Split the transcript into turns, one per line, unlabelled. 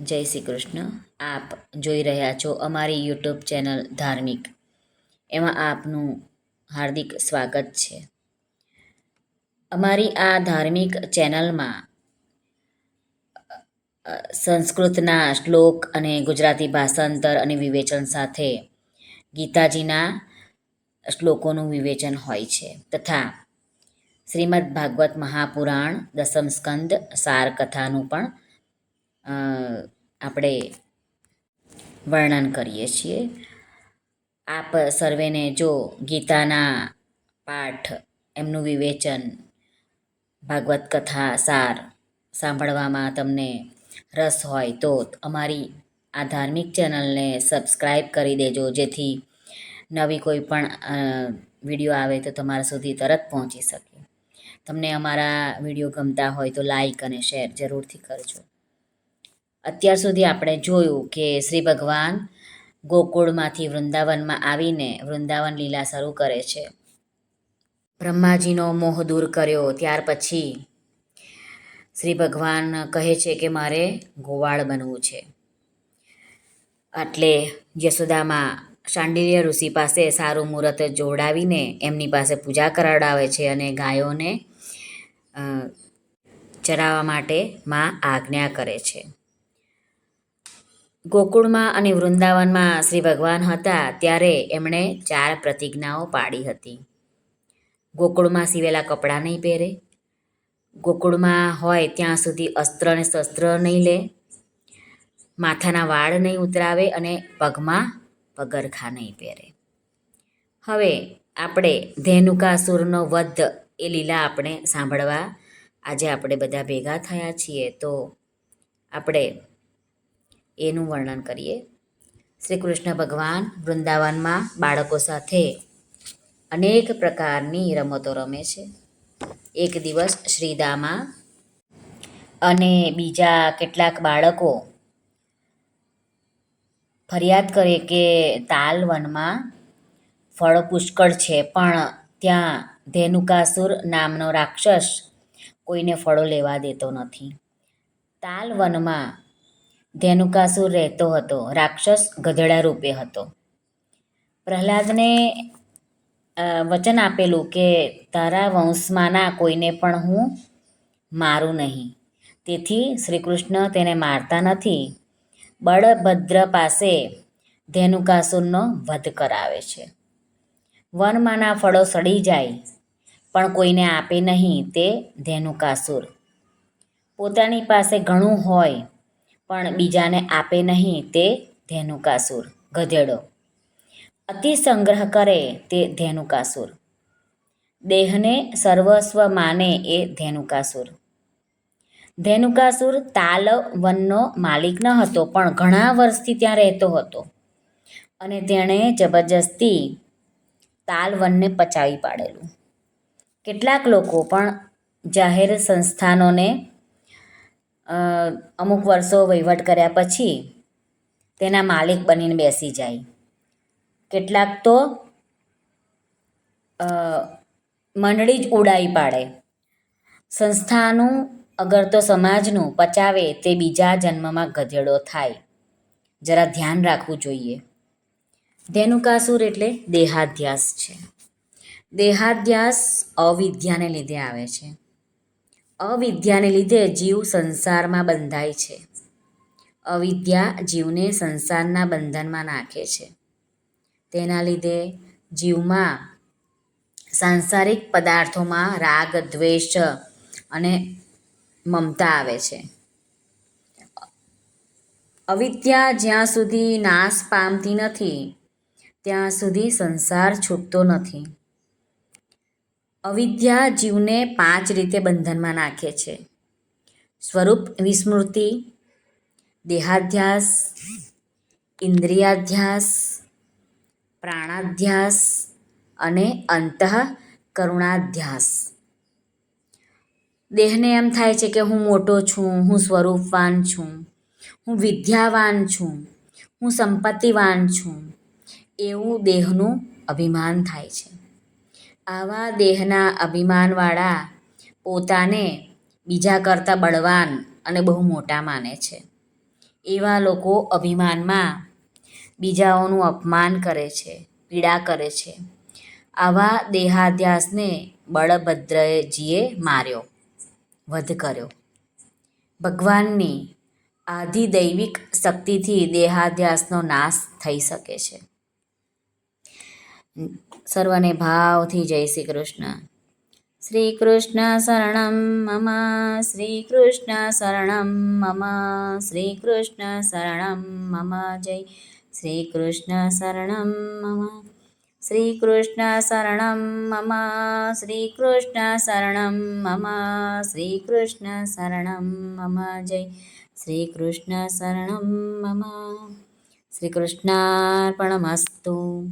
જય શ્રી કૃષ્ણ. આપ જોઈ રહ્યા છો અમારી યુટ્યુબ ચેનલ ધાર્મિક. એમાં આપનું હાર્દિક સ્વાગત છે. અમારી આ ધાર્મિક ચેનલમાં સંસ્કૃતના શ્લોક અને ગુજરાતી ભાષાંતર અને વિવેચન સાથે ગીતાજીના શ્લોકોનું વિવેચન હોય છે તથા શ્રીમદ ભાગવત મહાપુરાણ, દસમ સ્કંદ, સાર કથાનું પણ આપણે વર્ણન કરીએ છીએ. આપ સર્વેને જો ગીતાના પાઠ, એમનું વિવેચન, ભાગવત કથા, સાર સાંભળવામાં તમને રસ હોય તો અમારી આ ધાર્મિક ચેનલને સબસ્ક્રાઈબ કરી દેજો. જેથી નવી કોઈ પણ વીડિયો આવે તો તમારા સુધી તરત પહોંચી શકે. તમને અમારા વીડિયો ગમતા હોય તો લાઈક અને શેર જરૂરથી કરજો. અત્યાર સુધી આપણે જોયું કે શ્રી ભગવાન ગોકુળમાંથી વૃંદાવનમાં આવીને વૃંદાવન લીલા શરૂ કરે છે. બ્રહ્માજીનો મોહ દૂર કર્યો, ત્યાર પછી શ્રી ભગવાન કહે છે કે મારે ગોવાળ બનવું છે. એટલે યશોદામાં શાંડિલ્ય ઋષિ પાસે સારું મુહૂર્ત જોડાવીને એમની પાસે પૂજા કરાવડાવે છે અને ગાયોને ચરાવવા માટે માં આજ્ઞા કરે છે. ગોકુળમાં અને વૃંદાવનમાં શ્રી ભગવાન હતા ત્યારે એમણે ચાર પ્રતિજ્ઞાઓ પાડી હતી. ગોકુળમાં સીવેલા કપડાં નહીં પહેરે, ગોકુળમાં હોય ત્યાં સુધી અસ્ત્ર અને શસ્ત્ર નહીં લે, માથાના વાળ નહીં ઉતરાવે અને પગમાં પગરખા નહીં પહેરે. હવે આપણે ધેનુકાસુરનો વધ એ લીલા આપણે સાંભળવા આજે આપણે બધા ભેગા થયા છીએ તો આપણે એનું વર્ણન કરીએ. શ્રી કૃષ્ણ ભગવાન વૃંદાવનમાં બાળકો સાથે અનેક પ્રકારની રમતો રમે છે. એક દિવસ શ્રીદામા અને બીજા કેટલાક બાળકો ફરિયાદ કરે કે તાલ વનમાં ફળ પુષ્કળ છે, પણ ત્યાં ધેનુકાસુર નામનો રાક્ષસ કોઈને ફળો લેવા દેતો નથી. તાલ વનમાં ધેનુકાસુર રહેતો હતો, રાક્ષસ ગધેડા રૂપે હતો. પ્રહલાદને વચન આપેલું કે તારા વંશમાંના કોઈને પણ હું મારું નહીં. તેથી શ્રી કૃષ્ણ તેને મારતા નથી. બળભદ્ર પાસે ધેનુકાસુરનો વધ કરાવે છે. વનમાંના ફળો સડી જાય, પણ કોઈને આપે નહીં તે ધેનુકાસુર પોતાની પાસે ઘણું હોય પણ બીજાને આપે નહીં તે ધેનુકાસુર, ગધેડો. અતિ સંગ્રહ કરે તે ધેનુકાસુર. દેહને સર્વસ્વ માને એ ધેનુકાસુર. ધેનુકાસુર તાલ વનનો માલિક ન હતો, પણ ઘણા વર્ષથી ત્યાં રહેતો હતો. અને તેણે જબરજસ્તી તાલ વનને પચાવી પાડેલું. કેટલાક લોકો પણ જાહેર સંસ્થાનોને અમુક વર્ષો વહીવટ કર્યા પછી તેના માલિક બનીને બેસી જાય. કેટલાક તો મંડળી જ ઉડાઈ પાડે. સંસ્થાનું, અગર તો સમાજનું, પચાવે તે બીજા જન્મમાં ગધેડો થાય. જરા ધ્યાન રાખવું જોઈએ. ધેનુકાસુર એટલે દેહાધ્યાસ છે. દેહાધ્યાસ અવિદ્યાને લીધે આવે છે. અવિદ્યાને લીધે જીવ સંસારમાં બંધાય છે. અવિદ્યા જીવને સંસારના બંધનમાં નાખે છે. તેના લીધે જીવમાં સાંસારિક પદાર્થોમાં રાગ, દ્વેષ અને મમતા આવે છે. અવિદ્યા જ્યાં સુધી નાશ પામતી નથી, ત્યાં સુધી સંસાર છૂટતો નથી. અવિદ્યા જીવને પાંચ રીતે બંધનમાં નાખે છે. સ્વરૂપ વિસ્મૃતિ, દેહાધ્યાસ, ઇન્દ્રિયાધ્યાસ, પ્રાણાધ્યાસ અને અંતઃ કરુણાધ્યાસ. દેહને એમ થાય છે કે હું મોટો છું, હું સ્વરૂપવાન છું, હું વિદ્યાવાન છું, હું સંપત્તિવાન છું. એવું દેહનું અભિમાન થાય છે. આવા દેહના અભિમાનવાળા પોતાને બીજા કરતાં બળવાન અને બહુ મોટા માને છે. એવા લોકો અભિમાનમાં બીજાઓનું અપમાન કરે છે, પીડા કરે છે. આવા દેહાધ્યાસને બળભદ્રજીએ માર્યો, વધ કર્યો. ભગવાનની આધિદૈવિક શક્તિથી દેહાધ્યાસનો નાશ થઈ શકે છે. સર્વને ભાવથી જય શ્રી કૃષ્ણ. શ્રી કૃષ્ણ શરણમ મમ, શ્રી કૃષ્ણ શરણમ મમ, શ્રી કૃષ્ણ શરણમ મમ, જય શ્રી કૃષ્ણ શરણમ મમ. શ્રી કૃષ્ણ શરણમ મમ, શ્રી કૃષ્ણ શરણમ મમ, શ્રી કૃષ્ણ શરણમ મમ, જય શ્રી કૃષ્ણ શરણમ મમ. શ્રી કૃષ્ણાર્પણમસ્તુ.